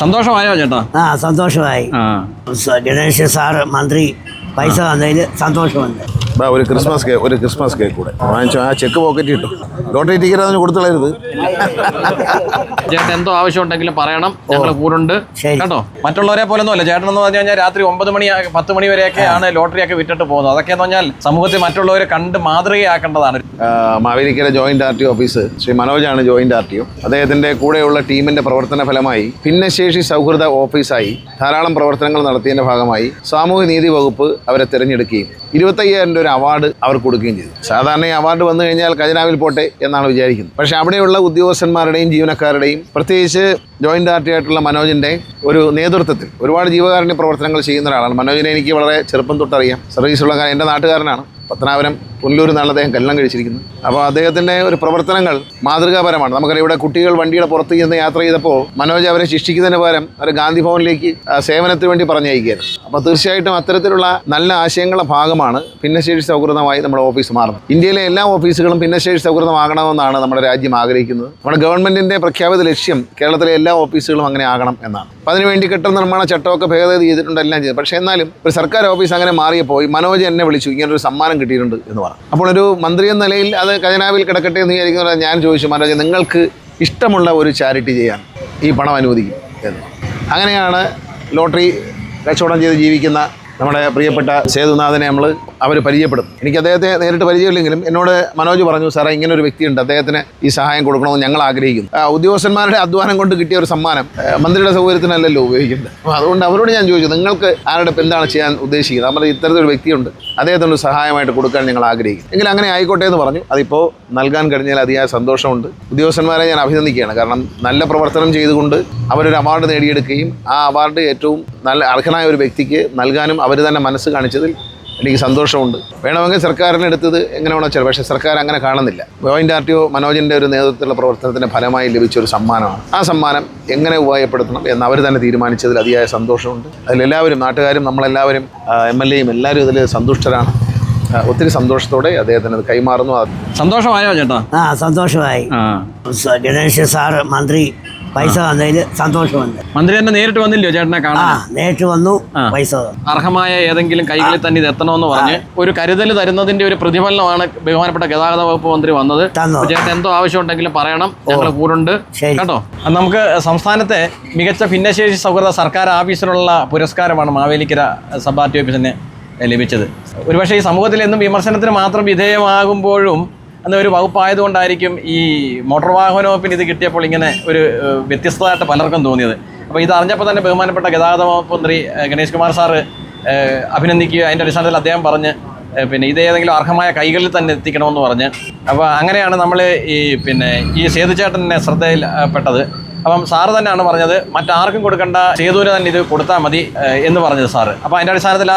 സന്തോഷമായോ ചേട്ടാ? ആ സന്തോഷമായി. ഗണേഷ് സാറ് മന്ത്രി പൈസ തന്നതിൽ സന്തോഷമുണ്ട്. ബാ ഒരു ക്രിസ്മസ് കേക്ക് ഒരു ക്രിസ്മസ് കേക്ക് കൂടെ. വാങ്ങിച്ചു. ആ ചെക്ക് പോക്കറ്റ് ഇട്ടു. ലോട്ടറി ടിക്കറ്റ് അതിന് കൊടുത്തളരുത് ചേട്ടൻ എന്തോ ആവശ്യം ഉണ്ടെങ്കിലും പറയണം. ഞങ്ങൾ കൂടുണ്ട് കേട്ടോ? മറ്റുള്ളവരെ പോലെ ഒന്നുമല്ല ചേട്ടൻ എന്ന് പറഞ്ഞു കഴിഞ്ഞാൽ രാത്രി ഒമ്പത് മണി പത്ത് മണി വരെയൊക്കെയാണ് ലോട്ടറി ഒക്കെ വിറ്റിട്ട് പോകുന്നത്. അതൊക്കെ എന്ന് പറഞ്ഞാൽ സമൂഹത്തിൽ മറ്റുള്ളവരെ കണ്ട് മാതൃകയാക്കേണ്ടതാണ്. Mavelikkara joint R T office Sree മനോജാണ് joint R T O അദ്ദേഹത്തിന്റെ കൂടെയുള്ള ടീമിന്റെ പ്രവർത്തന ഫലമായി ഭിന്നശേഷി സൗഹൃദ ഓഫീസായി ധാരാളം പ്രവർത്തനങ്ങൾ നടത്തിയതിന്റെ ഭാഗമായി സാമൂഹ്യ നീതി വകുപ്പ് അവരെ തിരഞ്ഞെടുക്കുകയും. ഇരുപത്തയ്യായിരം രൂപ ഒരു അവാർഡ് അവർ കൊടുക്കുകയും ചെയ്തു. സാധാരണ ഈ അവാർഡ് വന്നു കഴിഞ്ഞാൽ ഖജനാവിൽ പോട്ടെ എന്നാണ് വിചാരിക്കുന്നത്. പക്ഷേ അവിടെയുള്ള ഉദ്യോഗസ്ഥന്മാരുടെയും ജീവനക്കാരുടെയും പ്രത്യേകിച്ച് ടി ആയിട്ടുള്ള മനോജിന്റെ ഒരു നേതൃത്വത്തിൽ ഒരുപാട് ജീവകാരുണ്യ പ്രവർത്തനങ്ങൾ ചെയ്യുന്ന ഒരാളാണ്. മനോജിനെ എനിക്ക് വളരെ ചെറുപ്പം തൊട്ടറിയാം. സർവീസുള്ള എന്റെ നാട്ടുകാരനാണ്. പത്തനാപുരം പുല്ലൂർ നിന്നാണ് അദ്ദേഹം കല്യാണം കഴിച്ചിരിക്കുന്നത്. അപ്പോൾ അദ്ദേഹത്തിന്റെ ഒരു പ്രവർത്തനങ്ങൾ മാതൃകാപരമാണ്. നമുക്കറിയാം ഇവിടെ കുട്ടികൾ വണ്ടിയുടെ പുറത്ത് ചെന്ന് യാത്ര ചെയ്തപ്പോൾ മനോജ് അവരെ ശിക്ഷിക്കുന്നതിന് പകരം അവർ ഗാന്ധി ഭവനിലേക്ക് സേവനത്തിന് വേണ്ടി പറഞ്ഞയക്കുകയായിരുന്നു അപ്പോൾ തീർച്ചയായിട്ടും അത്തരത്തിലുള്ള നല്ല ആശയങ്ങളുടെ ഭാഗമാണ് ഭിന്നശേഷി സൗഹൃദമായി നമ്മുടെ ഓഫീസ് മാറുന്നത്. ഇന്ത്യയിലെ എല്ലാ ഓഫീസുകളും ഭിന്നശേഷി സൗഹൃദമാകണമെന്നാണ് നമ്മുടെ രാജ്യം ആഗ്രഹിക്കുന്നത്. നമ്മുടെ ഗവൺമെന്റിന്റെ പ്രഖ്യാപിത ലക്ഷ്യം കേരളത്തിലെ എല്ലാ ഓഫീസുകളും അങ്ങനെ ആകണം എന്നാണ്. അപ്പോൾ അതിനുവേണ്ടി കെട്ടിട നിർമ്മാണ ചട്ടമൊക്കെ ഭേദഗതി ചെയ്തിട്ടുണ്ട് എല്ലാം ചെയ്തു. പക്ഷേ എന്നാലും ഒരു സർക്കാർ ഓഫീസ് അങ്ങനെ മാറിയപ്പോൾ മനോജ് എന്നെ വിളിച്ചു. ഇങ്ങനൊരു സമ്മാനം കിട്ടിയിട്ടുണ്ട് എന്ന് പറഞ്ഞു. അപ്പോൾ ഒരു മന്ത്രി എന്ന നിലയിൽ അത് ഖജനാവിൽ കിടക്കട്ടെ എന്ന് വിചാരിക്കുന്ന ഞാൻ ചോദിച്ചു മഹാരാജ് നിങ്ങൾക്ക് ഇഷ്ടമുള്ള ഒരു ചാരിറ്റി ചെയ്യാൻ ഈ പണം അനുവദിക്കും എന്ന്. അങ്ങനെയാണ് ലോട്ടറി കച്ചവടം ചെയ്ത് ജീവിക്കുന്ന നമ്മുടെ പ്രിയപ്പെട്ട സേതുനാഥനെ നമ്മൾ അവർ പരിചയപ്പെടും. എനിക്ക് അദ്ദേഹത്തെ നേരിട്ട് പരിചയമില്ലെങ്കിലും എന്നോട് മനോജ് പറഞ്ഞു സാറേ ഇങ്ങനെ ഒരു വ്യക്തിയുണ്ട്. അദ്ദേഹത്തിന് ഈ സഹായം കൊടുക്കണമെന്ന് ഞങ്ങൾ ആഗ്രഹിക്കുന്നു. ഉദ്യോഗസ്ഥന്മാരുടെ അധ്വാനം കൊണ്ട് കിട്ടിയ ഒരു സമ്മാനം മന്ത്രിയുടെ സൗകര്യത്തിനല്ലല്ലോ ഉപയോഗിക്കുന്നത്. അപ്പോൾ അതുകൊണ്ട് അവരോട് ഞാൻ ചോദിച്ചു നിങ്ങൾക്ക് ആരുടെ എന്താണ് ചെയ്യാൻ ഉദ്ദേശിക്കുന്നത്? നമ്മുടെ ഇത്തരത്തിലൊരു വ്യക്തിയുണ്ട്. അദ്ദേഹത്തിനൊരു സഹായമായിട്ട് കൊടുക്കാൻ ഞങ്ങൾ ആഗ്രഹിക്കും എങ്കിൽ അങ്ങനെ ആയിക്കോട്ടെ എന്ന് പറഞ്ഞു. അതിപ്പോൾ നൽകാൻ കഴിഞ്ഞാൽ അതിയായ സന്തോഷമുണ്ട്. ഉദ്യോഗസ്ഥന്മാരെ ഞാൻ അഭിനന്ദിക്കുകയാണ്. കാരണം നല്ല പ്രവർത്തനം ചെയ്തുകൊണ്ട് അവരൊരു അവാർഡ് നേടിയെടുക്കുകയും ആ അവാർഡ് ഏറ്റവും നല്ല അർഹനായ ഒരു വ്യക്തിക്ക് നൽകാനും അവർ തന്നെ മനസ്സ് കാണിച്ചതിൽ എനിക്ക് സന്തോഷമുണ്ട്. വേണമെങ്കിൽ സർക്കാരിന് എടുത്തത് എങ്ങനെ വേണോ വെച്ചാൽ പക്ഷേ സർക്കാർ അങ്ങനെ കാണുന്നില്ല. ജോയിന്റ് ആർ ടി ഒ മനോജിന്റെ ഒരു നേതൃത്വത്തിലുള്ള പ്രവർത്തനത്തിന്റെ ഫലമായി ലഭിച്ച ഒരു സമ്മാനമാണ്. ആ സമ്മാനം എങ്ങനെ ഉപയോഗപ്പെടുത്തണം എന്ന് അവർ തന്നെ തീരുമാനിച്ചതിൽ അതിയായ സന്തോഷമുണ്ട്. അതിലെല്ലാവരും നാട്ടുകാരും നമ്മളെല്ലാവരും എം എൽ എയും എല്ലാവരും ഇതിൽ സന്തുഷ്ടരാണ്. ഒത്തിരി സന്തോഷത്തോടെ അദ്ദേഹത്തിന് അത് കൈമാറുന്നു. സന്തോഷമായോ ചേട്ടാ? ആ സന്തോഷമായി. ഗണേഷ് സാറ് മന്ത്രി പൈസ തന്നതിൽ സന്തോഷമുണ്ട്. മന്ത്രി തന്നെ നേരിട്ട് വന്നില്ലയോ ചേട്ടനെ ആ കാണാൻ? നേരിട്ട് വന്നു പൈസ തന്നു. അർഹമായ ഏതെങ്കിലും കൈകളിൽ തന്നെ ഇത് എത്തണമെന്ന് പറഞ്ഞ് ഒരു കരുതൽ തരുന്നതിന്റെ ഒരു പ്രതിഫലനമാണ് ബഹുമാനപ്പെട്ട ഗതാഗത വകുപ്പ് മന്ത്രി വന്നത്. തന്നു. അപ്പോൾ ചേട്ടൻ എന്തോ ആവശ്യം ഉണ്ടെങ്കിലും പറയണം ഞങ്ങൾ കൂടുണ്ട്. ശരി. കേട്ടോ? അത് നമുക്ക് സംസ്ഥാനത്തെ മികച്ച ഭിന്നശേഷി സൗഹൃദ സർക്കാർ ആഫീസിനുള്ള പുരസ്കാരമാണ് മാവേലിക്കര സബ് ആർ ടി ഓഫീസിന് ലഭിച്ചത്. ഒരുപക്ഷെ ഈ സമൂഹത്തിൽ എന്നും വിമർശനത്തിന് മാത്രം വിധേയമാകുമ്പോഴും എന്ന ഒരു വകുപ്പായതുകൊണ്ടായിരിക്കും ഈ മോട്ടോർ വാഹന വകുപ്പിന് ഇത് കിട്ടിയപ്പോൾ ഇങ്ങനെ ഒരു വ്യത്യസ്തമായിട്ട് പലർക്കും തോന്നിയത്. അപ്പോൾ ഇത് അറിഞ്ഞപ്പോൾ തന്നെ ബഹുമാനപ്പെട്ട ഗതാഗത വകുപ്പ് മന്ത്രി ഗണേഷ് കുമാർ സാറ് അഭിനന്ദിക്കുക. അതിന്റെ അടിസ്ഥാനത്തിൽ അദ്ദേഹം പറഞ്ഞ് പിന്നെ ഇത് ഏതെങ്കിലും അർഹമായ കൈകളിൽ തന്നെ എത്തിക്കണമെന്ന് പറഞ്ഞ്. അപ്പോൾ അങ്ങനെയാണ് നമ്മൾ ഈ പിന്നെ ഈ സേതുചേട്ടനെ ശ്രദ്ധയിൽപ്പെട്ടത്. അപ്പം സാറ് തന്നെയാണ് പറഞ്ഞത് മറ്റാർക്കും കൊടുക്കേണ്ട സേതുവിന് തന്നെ ഇത് കൊടുത്താൽ മതി എന്ന് പറഞ്ഞത് സാറ്. അപ്പോൾ അതിന്റെ അടിസ്ഥാനത്തിൽ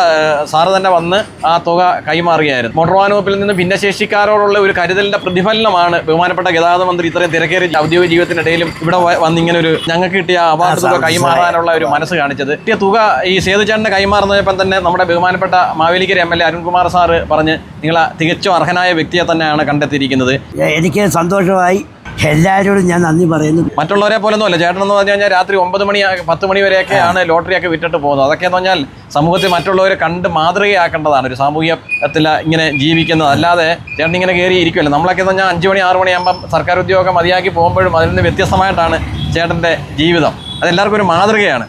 സാറ് തന്നെ വന്ന് ആ തുക കൈമാറുകയായിരുന്നു. മോട്ടോർ വാഹന വകുപ്പിൽ നിന്ന് ഭിന്നശേഷിക്കാരോടുള്ള ഒരു കരുതലിന്റെ പ്രതിഫലനമാണ് ബഹുമാനപ്പെട്ട ഗതാഗത മന്ത്രി ഇത്രയും തിരക്കേറിയ ഔദ്യോഗിക ജീവിതത്തിനിടയിലും ഇവിടെ വ- വന്ന് ഇങ്ങനെ ഒരു ഞങ്ങൾക്ക് കിട്ടിയ അവാർഡ് തുക കൈമാറാനുള്ള ഒരു മനസ്സ് കാണിച്ചത്. കിട്ടിയ തുക ഈ സേതുചേട്ടന് കൈമാറുന്നതിപ്പം തന്നെ നമ്മുടെ ബഹുമാനപ്പെട്ട Mavelikkara M L A Arunkumar sir പറഞ്ഞ് നിങ്ങൾ തികച്ചും അർഹനായ വ്യക്തിയെ തന്നെയാണ് കണ്ടെത്തിയിരിക്കുന്നത്. എനിക്ക് സന്തോഷമായി. എല്ലാവരോടും ഞാൻ നന്ദി പറയുന്നു. മറ്റുള്ളവരെ പോലെ ഒന്നുമല്ല ചേട്ടൻ എന്ന് പറഞ്ഞു കഴിഞ്ഞാൽ രാത്രി ഒമ്പത് മണി പത്ത് മണി വരെയൊക്കെയാണ് ലോട്ടറി ഒക്കെ വിറ്റിട്ട് പോകുന്നത്. അതൊക്കെ എന്ന് പറഞ്ഞാൽ സമൂഹത്തിൽ മറ്റുള്ളവരെ കണ്ട് മാതൃകയാക്കേണ്ടതാണ്. ഒരു സാമൂഹ്യത്തിൽ ഇങ്ങനെ ജീവിക്കുന്നത്. അല്ലാതെ ചേട്ടൻ ഇങ്ങനെ കയറി ഇരിക്കുമല്ലോ നമ്മളൊക്കെ എന്ന് പറഞ്ഞാൽ അഞ്ച് മണി ആറ് മണിയാകുമ്പം സർക്കാർ ഉദ്യോഗം മതിയാക്കി പോകുമ്പോഴും അതിൽ നിന്ന് വ്യത്യസ്തമായിട്ടാണ് ചേട്ടന്റെ ജീവിതം. അതെല്ലാവർക്കും ഒരു മാതൃകയാണ്.